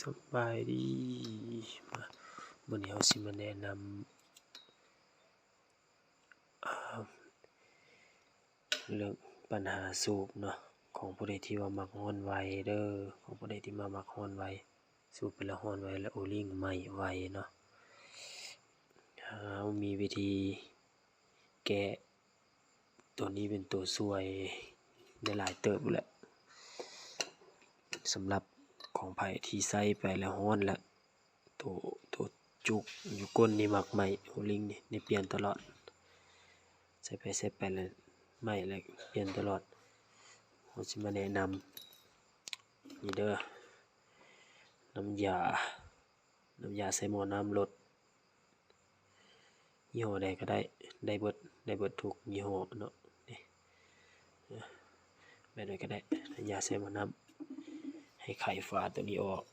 สบายดีมาวันนี้เราสิมาแนะนำเรื่องปัญหาสูบเนาะของผู้ใดที่ว่ามักฮอนไวเด้อของผู้ใดที่มามักฮอนไวสูบไปแล้วฮ้อนไวแล้วโอลิงไหม้ไวเนาะเรามีวิธีแก้ตัวนี้เป็นตัวช่วยได้หลายเติบแหละสำหรับ ของไผ่ที่ใส่ไปแล้วฮ้อนแล้วตัวตัวจุกอยู่ก้นนี่หมักไหม้โอลิงนี่นี่เปลี่ยนตลอด ใส่ไปใส่ไปแล้วไหม้แล้วเปลี่ยนตลอดเราสิมาแนะนำนี่เด้อน้ำยา น้ำยาใส่หม้อน้ำรดยี่ห้อใดก็ได้ ได้เบิดได้เบิดทุกยี่ห้อเนาะนี่แบบใดก็ได้น้ำยาใส่หม้อน้ำ ให้ไขฝาตัวนี้ออก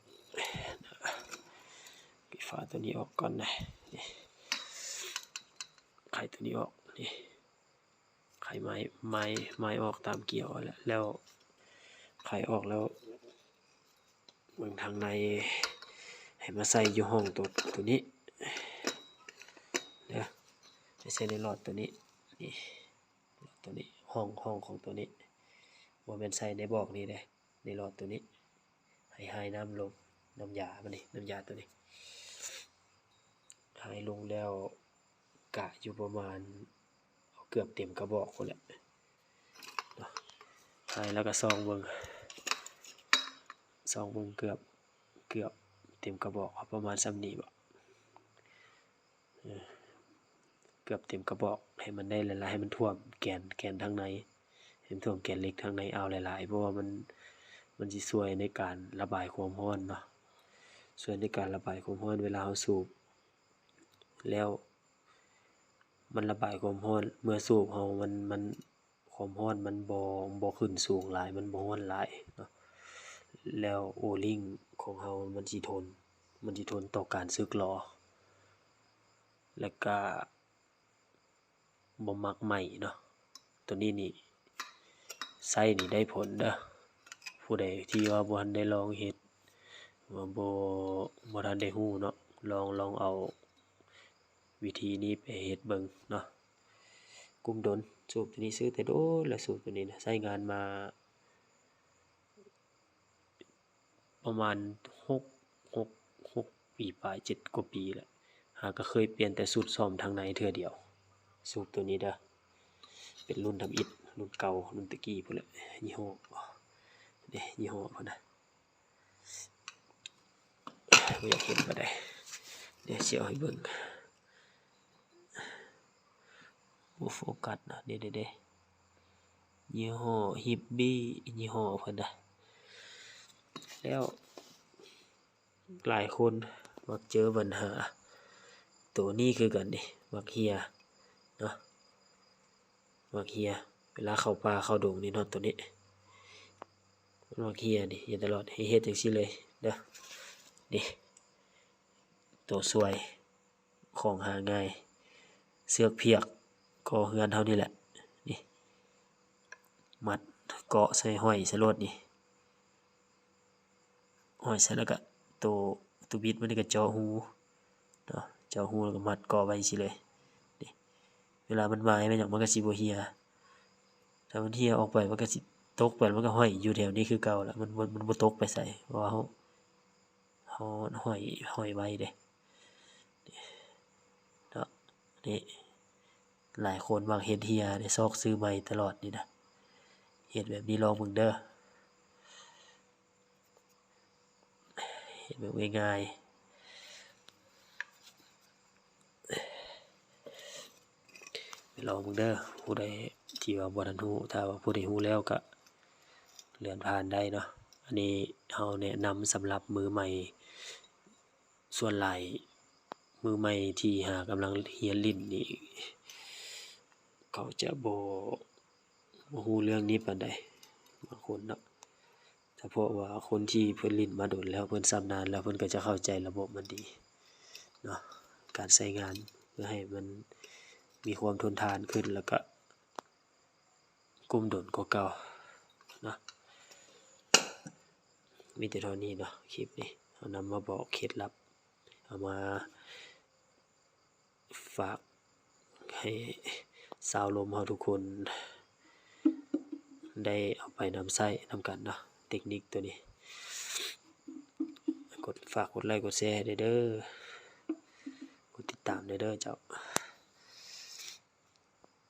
ไขฝาตัวนี้ออกก่อนนะนี่ไขตัวนี้ออกนี่ไขไม้ไม้ไม้ออกตามเกี่ยวแล้วแล้วไขออกแล้วเบื้องทางในให้มาใส่อยู่ห้องตัวตัวนี้เด้อให้ใส่ในหลอดตัวนี้นี่หลอดตัวนี้ห้องห้องของตัวนี้บ่แม่นใส่ในบอกนี้เด้ในหลอดตัวนี้ ให้หายน้ำลงน้ำยามันนี่น้ำยาตัวนี้หายลงแล้วกะอยู่ประมาณเาเกือบเต็มกระบอกคนแหละหายแล้วก็ซองเบิงซองเบิงเกือบเกือบเต็มกระบอกประมาณซ้ำนี้บ่เออเกือบเต็มกระบอกให้มันได้หลายๆให้มันท่วมแกนแกนทางในให้มันท่วมแกนเล็กทางในเอาหลายๆเพราะว่ามัน มันสิช่วยในการระบายความร้อนเนาะช่วยในการระบายความร้อนเวลาเราสูบ แล้ว มันระบายความร้อนเมื่อสูบเรามันมันความร้อนมันบ่บ่ขึ้นสูงหลาย มันบ่ร้อนหลายเนาะแล้วโอลิงของเรามันสิทน มันสิทนต่อการสึกหรอแล้วก็บ่มักไหม้เนาะตัวนี้นี่ใช้นี่ได้ผลเด้อ ผู้ใดที่ว่าบ่ทันได้ลองเฮ็ดว่าบ่บ่ทันได้รู้เนาะลองลองเอาวิธีนี้ไปเฮ็ดเบิ่งเนาะกลุ่มดนสูบตัวนี้ซื้อแต่โดนแล้วสูบตัวนี้นะใช้งานมา ประมาณหกหกหกปีปลายเจ็ดกว่าปีแหละหาก็เคยเปลี่ยนแต่สูตรซ่อมทางในเทื่อเดียว สูบตัวนี้เด้อเป็นรุ่นทำอิฐรุ่นเก่ารุ่นตะกี้พุ่นแหละยี่ห้อ เด้ยี่ห้อพุ่นน่ะบ่อยากเห็นบ่ได้เดี๋ยวสิเอาให้เบิ่งบ่โฟกัสนะเด้เด้เด้ยี่ห้อฮิปบี้ยี่ห้อเพิ่นนะแล้วหลายคนมักเจอปัญหา ตัวนี้คือกันดิมักเฮียเนาะมักเฮีย เวลาเข้าป่าเข้าดงนี่นาะตัวนี้ นมักเฮียนี่อย่าตลอดให้เฮ็ดจังซี่เลยเด้อนี่ตัวสวยของหาง่าย เสือกเพียกก็เฮือนเท่านี้แหละนี่มัดเกาะใส่ห้อยใส่รถนี่ห้อยใส่แล้วก็ตัวตัวบิดมันก็เจาะหูเนาะเจาะหูแล้วก็มัดเก่อไว้สิเลยนี่เวลามันมาให้มันหยังมันก็สิบ่เหี่ยถ้ามันเหี่ยออกไปมันก็สิ ตกไปมันก็ห้อยอยู่แถวนี้คือเก่าแล้วมันบ่มันบ่ตกไปใส่เพราะว่าเฮาเฮาห้อยห้อยไว้เด้เนาะนี่หลายคนมักเฮ็ดเหี่ยได้ซอกซื้อใหม่ตลอดนี่นะเฮ็ดแบบนี้ลองเบิ่งเด้อเห็นแบบง่ายๆไปลองมึงเด้อผู้ใดที่ว่าบ่ทันรู้ถ้าว่าผู้ใดรู้แล้วก็ เลื่อนผ่านได้เนาะอันนี้เฮาแนะนำสำหรับมือใหม่ ส่วนหลายมือใหม่ที่หากำลังเรียนลิ้นนี่เขาจะบ่บ่รู้เรื่องนี้ปานใดบางคนเนาะเฉพาะว่าคนที่เพิ่นลิ้นมาโดนแล้วเพิ่นชำนาญแล้วเพิ่นก็จะเข้าใจระบบมันดีเนาะการใช้งานเพื่อให้มันมีความทนทานขึ้นแล้วก็กุ้มดนกว่าเก่าเนาะ มีแต่เท่านี้เนาะคลิปนี้เอานำมาบอกเคล็ดลับ เอามาฝากให้สาวลมเฮาทุกคน ได้เอาไปนำใช้นำกันเนาะเทคนิคตัวนี้ กดฝากกดไลค์กดแชร์ให้ด้วยเด้อกดติดตามด้วยเด้อเจ้า